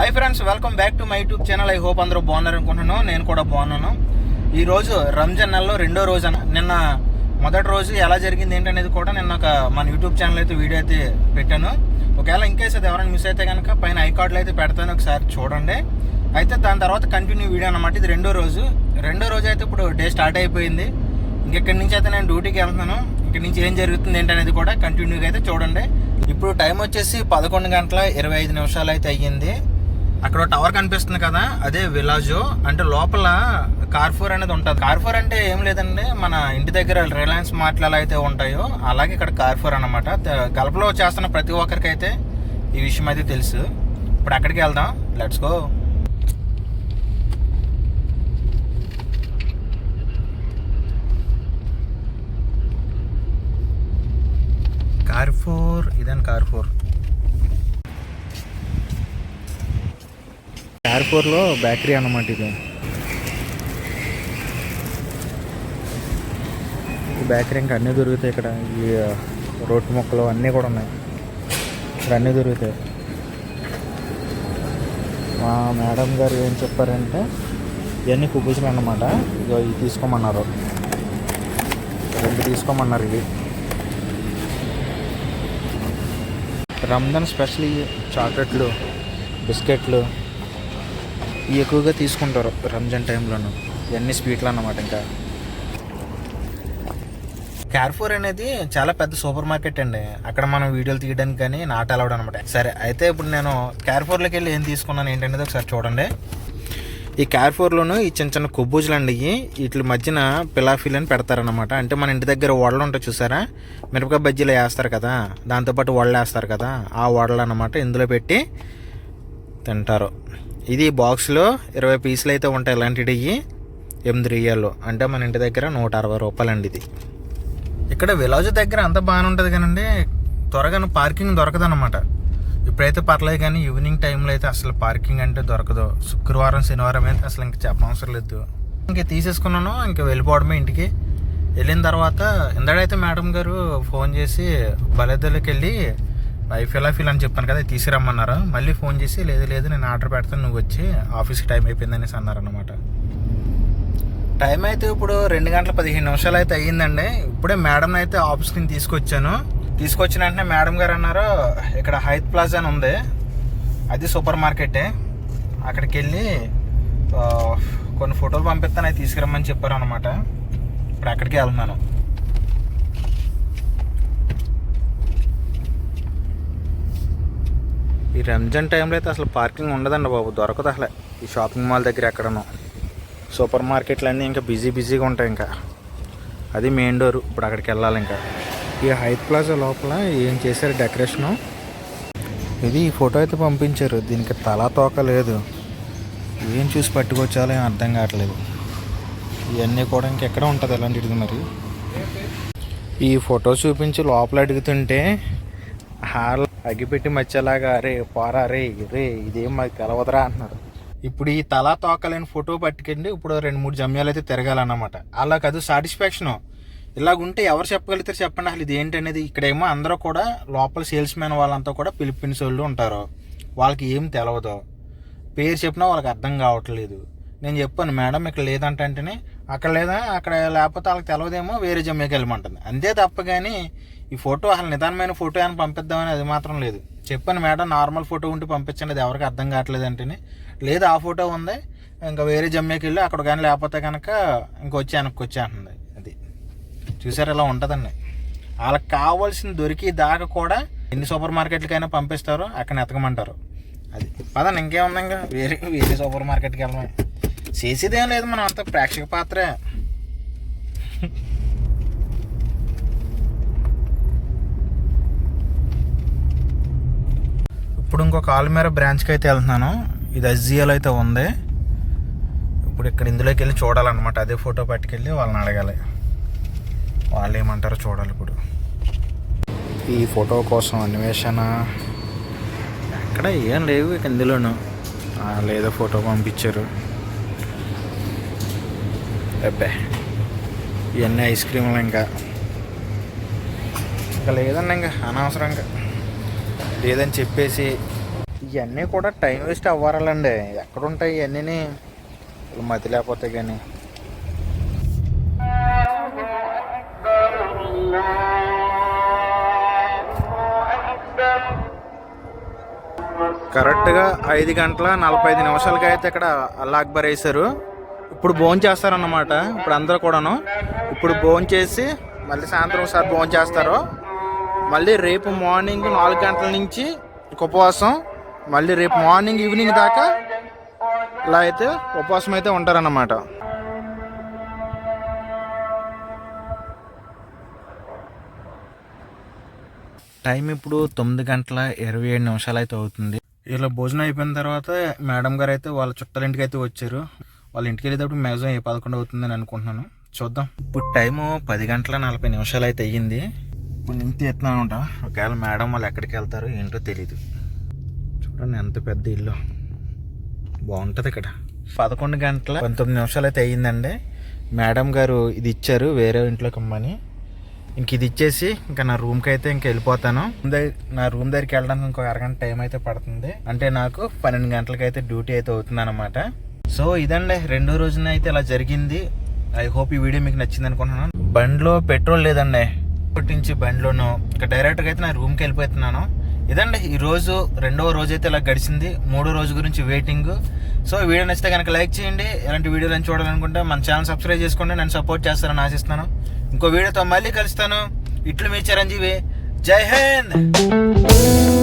Hi friends welcome back to my YouTube channel I hope అందరూ బాగున్నారు అనుకుంటున్నాను. నేను కూడా బాగున్నాను. ఈ రోజు రంజాన్ నెలలో రెండో రోజు అన్న నిన్న మొదటి రోజు ఎలా జరిగింది ఏంటనేది కూడా నిన్న ఒక మన యూట్యూబ్ ఛానల్ అయితే వీడియో అయితే పెట్టాను. ఒకవేళ ఇంకేస్ అది ఎవరైనా మిస్ అయితే కనుక పైన ఐకార్డులు కార్డులు అయితే పెడతాను. ఒకసారి చూడండి. అయితే దాని తర్వాత కంటిన్యూ వీడియో అన్నమాట. ఇది రెండో రోజు. రెండో రోజు అయితే ఇప్పుడు డే స్టార్ట్ అయిపోయింది. ఇంకెక్కడి నుంచి అయితే నేను డ్యూటీకి వెళ్తున్నాను. ఇక్కడి నుంచి ఏం జరుగుతుంది ఏంటనేది కూడా కంటిన్యూగా అయితే చూడండి. ఇప్పుడు టైం వచ్చేసి పదకొండు గంటల ఇరవై ఐదు నిమిషాలు అయితే అయ్యింది. అక్కడ టవర్ కనిపిస్తుంది కదా అదే విలాజో. అంటే లోపల కార్ఫోర్ అనేది ఉంటుంది. కార్ఫోర్ అంటే ఏం లేదండి మన ఇంటి దగ్గర రిలయన్స్ మార్ట్లు ఎలా అయితే ఉంటాయో అలాగే ఇక్కడ కార్ఫోర్ అనమాట గల్ఫ్లో చేస్తున్న ప్రతి ఒక్కరికి అయితే ఈ విషయం అయితే తెలుసు. ఇప్పుడు అక్కడికి వెళ్దాం. లెట్స్ గో కార్ఫోర్ ఇదని కార్ఫోర్ కార్పూర్లో బేకరీ అన్నమాట ఇది. బేకరీ ఇంకా అన్నీ దొరుకుతాయి ఇక్కడ. ఈ రోటి మొక్కలు అన్నీ కూడా ఉన్నాయి. ఇక్కడ అన్నీ దొరుకుతాయి. మా మేడం గారు ఏం చెప్పారంటే ఇవన్నీ కుబ్బుసులు అన్నమాట. ఇగో ఇవి తీసుకోమన్నారు. రెండు తీసుకోమన్నారు ఇవి. రంజాన్ స్పెషల్ చాక్లెట్లు బిస్కెట్లు ఎక్కువగా తీసుకుంటారు రంజాన్ టైంలోను. ఇవన్నీ స్వీట్లు అన్నమాట ఇంకా. క్యార్ఫోర్ అనేది చాలా పెద్ద సూపర్ మార్కెట్ అండి. అక్కడ మనం వీడియోలు తీయడానికి కానీ నాట్ అలౌడ్ అనమాట సరే అయితే ఇప్పుడు నేను క్యార్ఫోర్లోకి వెళ్ళి ఏం తీసుకున్నాను ఏంటనేది ఒకసారి చూడండి. ఈ క్యార్ఫోర్లోను ఈ చిన్న చిన్న కొబ్బూజులు అండి వీటి మధ్యన పిలాఫీలు అని పెడతారనమాట అంటే మన ఇంటి దగ్గర వడలు ఉంటాయి చూసారా? మిరపకాయ బజ్జీలు వేస్తారు కదా. దాంతోపాటు వడలు వేస్తారు కదా. ఆ వడలు అనమాట ఇందులో పెట్టి తింటారు. ఇది బాక్స్లో ఇరవై పీసులు అయితే ఉంటాయి ఇలాంటివి. ఎనిమిది రియాల్లో అంటే మన ఇంటి దగ్గర నూట అరవై రూపాయలు అండి ఇది. ఇక్కడ విలాజ్ దగ్గర అంత బాగానే ఉంటుంది కానండి. త్వరగా పార్కింగ్ దొరకదన్నమాట. ఇప్పుడైతే పర్లేదు కానీ ఈవినింగ్ టైంలో అయితే అసలు పార్కింగ్ అంటే దొరకదు. శుక్రవారం శనివారం అయితే అసలు ఇంక చెప్పనవసరం లేదు. ఇంక తీసేసుకున్నాను ఇంక వెళ్ళిపోవడమే ఇంటికి. వెళ్ళిన తర్వాత ఇందాడైతే మేడం గారు ఫోన్ చేసి బలెద్దలకి వెళ్ళి ఫిలాఫిల్ అని చెప్పాను కదా తీసుకురమ్మన్నారు? మళ్ళీ ఫోన్ చేసి లేదు లేదు నేను ఆర్డర్ పెడతాను నువ్వు వచ్చి ఆఫీస్కి టైం అయిపోయింది అనేసి అన్నారనమాట టైం అయితే ఇప్పుడు రెండు గంటల పదిహేను నిమిషాలు అయితే అయ్యిందండి. ఇప్పుడే మేడం అయితే ఆఫీస్కి తీసుకొచ్చాను. తీసుకొచ్చిన వెంటనే మేడం గారు అన్నారు ఇక్కడ హైత్ ప్లాజా అని ఉంది. అది సూపర్ మార్కెటే. అక్కడికి వెళ్ళి కొన్ని ఫోటోలు పంపిస్తాను అవి తీసుకురమ్మని చెప్పారు అనమాట ఇప్పుడు అక్కడికి వెళ్తున్నాను. ఈ రంజాన్ టైంలో అయితే అసలు పార్కింగ్ ఉండదండి బాబు దొరకదు అసలు. ఈ షాపింగ్ మాల్ దగ్గర ఎక్కడనో. సూపర్ మార్కెట్లన్నీ ఇంకా బిజీ బిజీగా ఉంటాయి ఇంకా. అది మెయిన్ డోర్ ఇప్పుడు అక్కడికి వెళ్ళాలి ఇంకా. ఈ హైత్ ప్లాజా లోపల ఏం చేశారు డెకరేషను? ఇది ఈ ఫోటో అయితే పంపించారు దీనికి తలా తోక లేదు. ఏం చూసి పట్టుకొచ్చాలో ఏం అర్థం కావట్లేదు. ఇవన్నీ కూడా ఇంకెక్కడ ఉంటుంది ఇలాంటిది మరి? ఈ ఫోటో చూపించి లోపల అడుగుతుంటే హాల్ అగ్గిపెట్టి మధ్యలాగా అరే పోరా రే రే ఇదేం మాకు తెలవదురా అంటున్నారు. ఇప్పుడు ఈ తలా తోకలేని ఫోటో పట్టుకెళ్ళి ఇప్పుడు రెండు మూడు జమ్యాలు అయితే తిరగాలన్నమాట. అలా కాదు సాటిస్ఫాక్షన్. ఇలాగుంటే ఎవరు చెప్పగలుగుతారు చెప్పండి అసలు ఇది ఏంటనేది ఇక్కడేమో అందరూ కూడా లోపల సేల్స్ మ్యాన్ వాళ్ళంతా కూడా ఫిలిప్పీన్స్ వాళ్ళు ఉంటారు. వాళ్ళకి ఏం తెలవదు. పేరు చెప్పినా వాళ్ళకి అర్థం కావట్లేదు. నేను చెప్పాను మేడం ఇక్కడ లేదంటే అంటేనే అక్కడ లేదా? అక్కడ లేకపోతే వాళ్ళకి తెలవదేమో వేరే జమ్మేకి వెళ్ళమంటుంది. అంతే తప్ప కానీ ఈ ఫోటో అసలు నిదానమైన ఫోటో అని పంపిద్దామని అది మాత్రం లేదు. చెప్పాను మేడం నార్మల్ ఫోటో ఉంటే పంపించండి అది ఎవరికి అర్థం కావట్లేదు అంటేనే. లేదు ఆ ఫోటో ఉంది. ఇంకా వేరే జమ్మేకి వెళ్ళి అక్కడ కానీ లేకపోతే కనుక ఇంకొచ్చి వెనక్కి అంటుంది అది. చూసారు ఇలా ఉంటుందండి. వాళ్ళకి కావాల్సిన దొరికి దాకా కూడా ఎన్ని సూపర్ మార్కెట్లకైనా పంపిస్తారో అక్కడ ఎతకమంటారు. అది. పదండి ఇంకేముంది ఇంకా? వేరే వేరే సూపర్ మార్కెట్కి వెళ్ళడం చేసేదేం లేదు మనం అంత ప్రేక్షక పాత్రే. ఇప్పుడు ఇంకొక ఆల్మేర బ్రాంచ్కి అయితే వెళ్తున్నాను. ఇది ఎస్జిఎల్ అయితే ఉంది. ఇప్పుడు ఇక్కడ ఇందులోకి వెళ్ళి చూడాలన్నమాట. అదే ఫోటో పట్టుకెళ్ళి వాళ్ళని అడగాలి. వాళ్ళు ఏమంటారో చూడాలి ఇప్పుడు. ఈ ఫోటో కోసం అన్వేషణ. ఎక్కడ ఏం లేవు ఇక ఇందులోను. లేదో ఫోటో పంపించారు. అబ్బే ఇవన్నీ ఐస్ క్రీములు ఇంకా. ఇంకా లేదన్న ఇంకా అనవసరంగా. లేదని చెప్పేసి ఇవన్నీ కూడా టైం వేస్ట్ అవ్వాలండి. ఎక్కడుంటాయి ఇవన్నీ మతి లేకపోతే కానీ కరెక్ట్గా ఐదు గంటల నలభై ఐదు నిమిషాలకి అయితే ఇక్కడ అల్లా అక్బర్ వేశారు ఇప్పుడు భోజనం చేస్తారన్నమాట. ఇప్పుడు అందరూ కూడాను. ఇప్పుడు భోజనం చేసి మళ్ళీ సాయంత్రం ఒకసారి భోజనం చేస్తారు. మళ్ళీ రేపు మార్నింగ్ నాలుగు గంటల నుంచి ఉపవాసం. మళ్ళీ రేపు మార్నింగ్ ఈవినింగ్ దాకా ఇలా అయితే ఉపవాసం అయితే ఉంటారన్నమాట. టైం ఇప్పుడు తొమ్మిది గంటల ఇరవై ఏడు నిమిషాలు అయితే అవుతుంది. ఇలా భోజనం అయిపోయిన తర్వాత మేడం గారు అయితే వాళ్ళ చుట్టాల ఇంటికి అయితే వచ్చారు. వాళ్ళ ఇంటికి వెళ్ళేటప్పుడు మ్యాక్సిమం ఏ పదకొండు అవుతుందని అనుకుంటున్నాను. చూద్దాం. ఇప్పుడు టైము పది గంటల నలభై నిమిషాలు అయితే అయ్యింది. ఇప్పుడు నేను తీస్తున్నాను ఉంటా ఒకవేళ మేడం వాళ్ళు ఎక్కడికి వెళ్తారో ఏంటో తెలియదు చూడండి ఎంత పెద్ద ఇల్లు. బాగుంటుంది ఇక్కడ. పదకొండు గంటల పంతొమ్మిది నిమిషాలు అయితే అయ్యిందండి. మేడం గారు ఇది ఇచ్చారు వేరే ఇంట్లోకి అమ్మని ఇంక ఇది ఇచ్చేసి ఇంకా నా రూమ్కి అయితే ఇంక వెళ్ళిపోతాను. నా రూమ్ దగ్గరికి వెళ్ళడానికి ఇంకో అరగంట టైం అయితే పడుతుంది. అంటే నాకు పన్నెండు గంటలకి అయితే డ్యూటీ అయితే అవుతుంది అనమాట సో ఇదండి రెండో రోజున అయితే ఇలా జరిగింది. ఐ హోప్ ఈ వీడియో మీకు నచ్చింది అనుకుంటున్నాను. బండిలో పెట్రోల్ లేదండి. నుంచి బండిలోను ఇక డైరెక్ట్గా అయితే నా రూమ్కి వెళ్ళిపోతున్నాను. ఇదండి ఈ రోజు రెండవ రోజు అయితే ఇలా గడిచింది. మూడో రోజు గురించి వెయిటింగ్ సో వీడియో నచ్చితే కనుక లైక్ చేయండి. ఇలాంటి వీడియోలను చూడాలనుకుంటే మన ఛానల్ సబ్స్క్రైబ్ చేసుకోండి. నన్ను సపోర్ట్ చేస్తారని ఆశిస్తాను ఇంకో వీడియోతో మళ్ళీ కలుస్తాను. ఇట్లు మీ చిరంజీవి. జై హింద్!